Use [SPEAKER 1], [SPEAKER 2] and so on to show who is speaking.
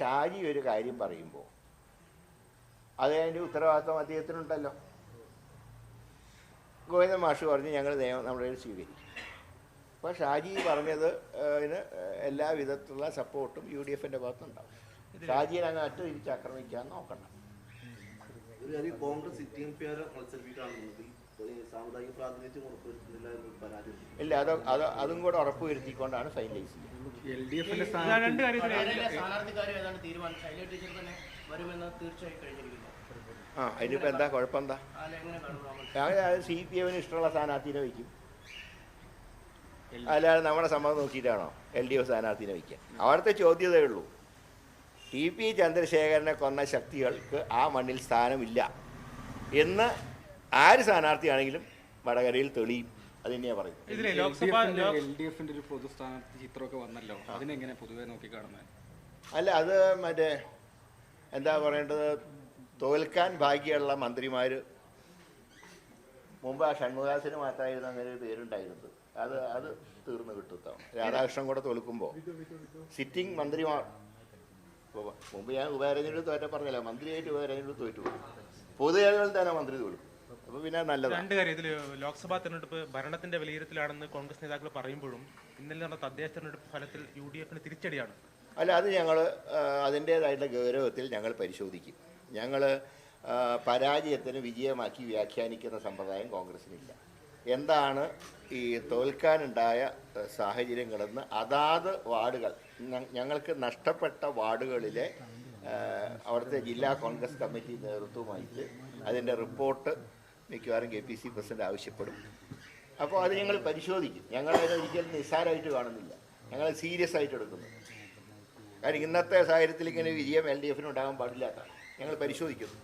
[SPEAKER 1] ഷാജി ഒരു കാര്യം പറയുമ്പോൾ അത് അതിന്റെ ഉത്തരവാദിത്വം അദ്ദേഹത്തിനുണ്ടല്ലോ. ഗോവിന്ദ മാഷ് പറഞ്ഞ് ഞങ്ങൾ നിയമം നമ്മുടെ കയ്യിൽ സ്വീകരിക്കും. അപ്പോൾ ഷാജി പറഞ്ഞത് അതിന് എല്ലാ വിധത്തിലുള്ള സപ്പോർട്ടും യു ഡി എഫിന്റെ ഭാഗത്തുണ്ടാവും ഷാജിയെ അങ്ങ് അറ്റ തിരിച്ച് ആക്രമിക്കാൻ
[SPEAKER 2] പരാതി
[SPEAKER 1] ഇല്ല അത് അത് അതും കൂടെ ഉറപ്പുവരുത്തിക്കൊണ്ടാണ് ഫൈനലൈസ് ചെയ്യുന്നത്.
[SPEAKER 3] എൽ ഡി എഫിന്റെ
[SPEAKER 4] രണ്ട് കാര്യത്തിൽ
[SPEAKER 5] പാനലിലെ സ്ഥാനാർത്ഥിക്കാരും ഏതാണ്ട് തീരുമാനം? ശൈല ടീച്ചർ തന്നെ വരുമെന്ന് തീർച്ചയായും കഴിഞ്ഞിരിക്കുന്നു.
[SPEAKER 1] ആ അതിനിപ്പോൾ എന്താ? സി പി എമ്മിന് ഇഷ്ടമുള്ള സ്ഥാനാർത്ഥിനെ വയ്ക്കും. അല്ലാതെ നമ്മുടെ സമ്മതം നോക്കിയിട്ടാണോ എൽ ഡി എഫ് സ്ഥാനാർത്ഥിനെ വയ്ക്കുക? അവിടുത്തെ ചോദ്യതേ ഉള്ളൂ. ടി പി ചന്ദ്രശേഖരനെ കൊന്ന ശക്തികൾക്ക് ആ മണ്ണിൽ സ്ഥാനമില്ല എന്ന് ആര് സ്ഥാനാർത്ഥിയാണെങ്കിലും വടകരയിൽ തെളിയും. അത് തന്നെയാ പറയുന്നത്.
[SPEAKER 3] ഒരു പൊതു സ്ഥാനാർത്ഥി ചിത്രമൊക്കെ വന്നല്ലോ. അതിനെങ്ങനെ പൊതുവെ നോക്കി കാണുന്നത്
[SPEAKER 1] അല്ല അത് മറ്റേ എന്താ പറയേണ്ടത്? തോൽക്കാൻ ഭാഗ്യമുള്ള മന്ത്രിമാർ മുമ്പ് ആ ഷൺമുഖാസിന് മാത്രമായിരുന്നു അങ്ങനെ ഒരു പേരുണ്ടായിരുന്നത്. അത് അത് തീർന്നു കിട്ടും രാധാകൃഷ്ണൻ കൂടെ തോൽക്കുമ്പോൾ സിറ്റിംഗ് മന്ത്രിമാർ മുമ്പ് ഞാൻ ഉപതെരഞ്ഞെടുപ്പ് തോറ്റ പറഞ്ഞല്ലോ മന്ത്രിയായിട്ട് ഉപതെരഞ്ഞെടുപ്പ് തോറ്റു. പൊതുജനങ്ങളിൽ തന്നെ മന്ത്രി തോൽക്കും. പിന്നെ നല്ലതാണ്
[SPEAKER 4] രണ്ട് കാര്യം ഇതിൽ ലോക്സഭാ തെരഞ്ഞെടുപ്പ് ഭരണത്തിന്റെ വിലയിരുത്തലാണെന്ന് കോൺഗ്രസ് നേതാക്കൾ പറയുമ്പോഴും ഇന്നലെ നടന്ന തദ്ദേശ തെരഞ്ഞെടുപ്പ് ഫലത്തിൽ യു ഡി എഫിന് തിരിച്ചടിയാണ്.
[SPEAKER 1] അല്ല അത് ഞങ്ങൾ അതിന്റേതായിട്ടുള്ള ഗൗരവത്തിൽ ഞങ്ങൾ പരിശോധിക്കും. ഞങ്ങൾ പരാജയത്തിന് വിജയമാക്കി വ്യാഖ്യാനിക്കുന്ന സമ്പ്രദായം കോൺഗ്രസിനില്ല. എന്താണ് ഈ തോൽക്കാനുണ്ടായ സാഹചര്യങ്ങളെന്ന് അതാത് വാർഡുകൾ ഞങ്ങൾക്ക് നഷ്ടപ്പെട്ട വാർഡുകളിലെ അവിടുത്തെ ജില്ലാ കോൺഗ്രസ് കമ്മിറ്റി നേതൃത്വമായിട്ട് അതിന്റെ റിപ്പോർട്ട് മിക്കവാറും കെ പി സി പ്രസിഡന്റ് ആവശ്യപ്പെടും. അപ്പോൾ അത് ഞങ്ങൾ പരിശോധിക്കും. ഞങ്ങളത് ഒരിക്കലും നിസ്സാരമായിട്ട് കാണുന്നില്ല. ഞങ്ങൾ സീരിയസ് ആയിട്ട് എടുക്കുന്നു. കാരണം ഇന്നത്തെ സാഹചര്യത്തിൽ ഇങ്ങനെ വിജയം എൽ ഡി എഫിന് ഉണ്ടാകാൻ പാടില്ലാത്ത ഞങ്ങൾ പരിശോധിക്കുന്നു